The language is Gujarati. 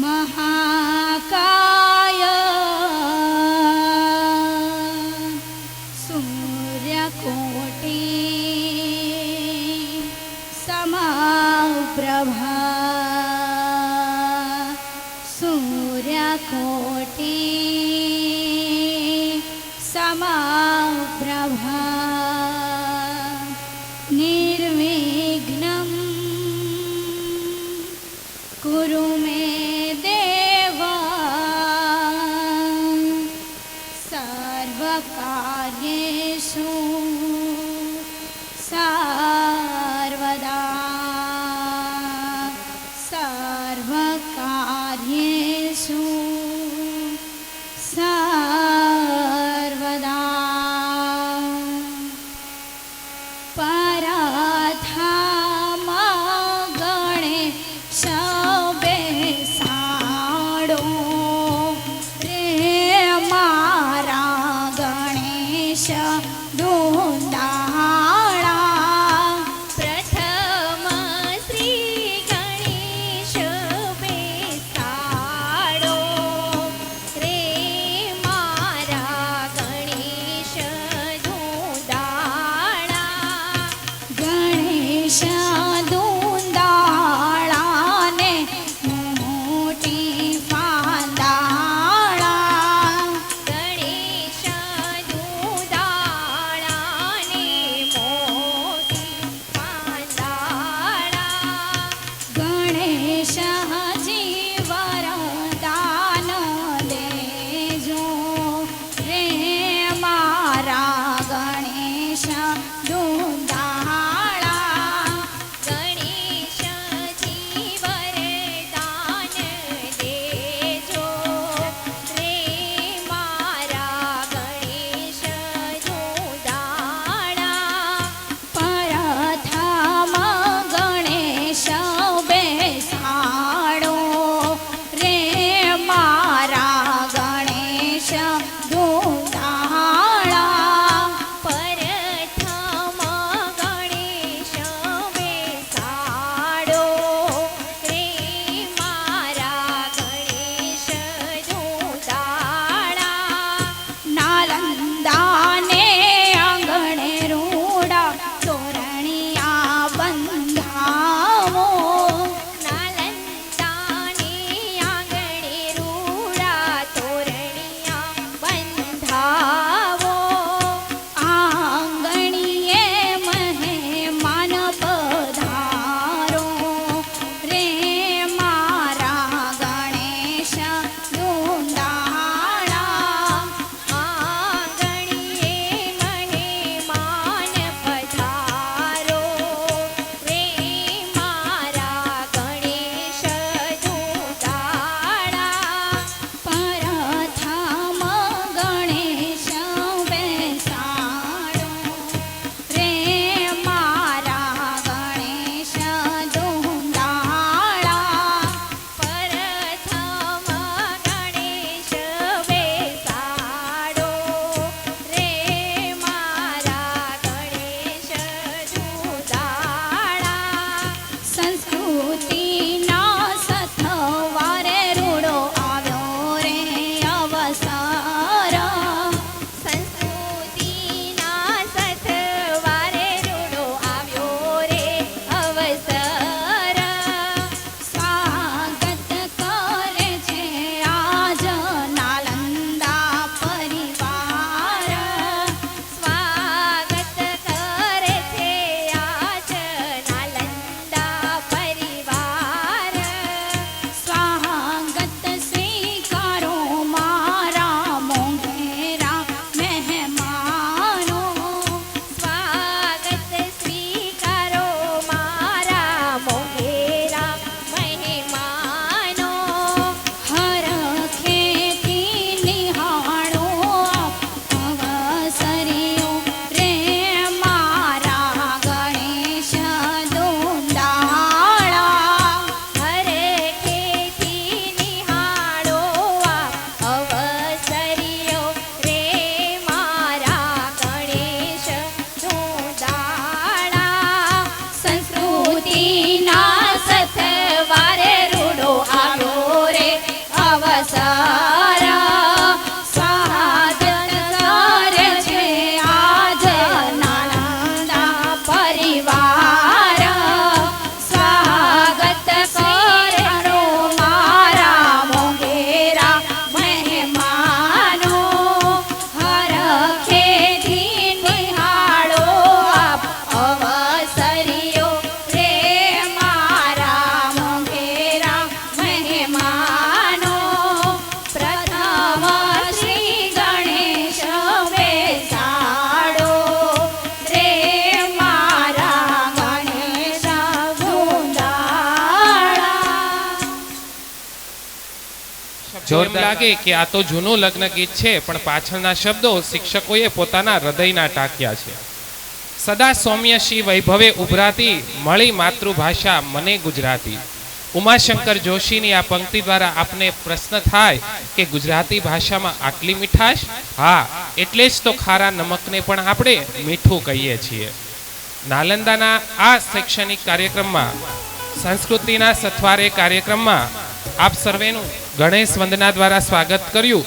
महाकाय। सूर्यकोटि समाप्रभा। सूर्यकोटि লাগে সু সা જો એમ લાગે કે આ તો જૂનું લગ્ન ગીત છે, પણ પાછળના શબ્દો શિક્ષકોએ પોતાના હૃદયના ટાંક્યા છે. સદા સૌમ્ય શ્રી વૈભવે ઉભરાતી મળી માતૃભાષા મને ગુજરાતી. ઉમાશંકર જોશીની આ પંક્તિ દ્વારા આપને પ્રશ્ન થાય કે ગુજરાતી ભાષામાં આટલી મીઠાશ? હા, એટલે જ તો ખારા નમકને પણ આપણે મીઠું કહીએ છીએ. નાલંદાના આ શૈક્ષણિક કાર્યક્રમમાં, સંસ્કૃતિના સથવારે કાર્યક્રમમાં આપ સર્વેનું ગણેશ વંદના દ્વારા સ્વાગત કર્યું.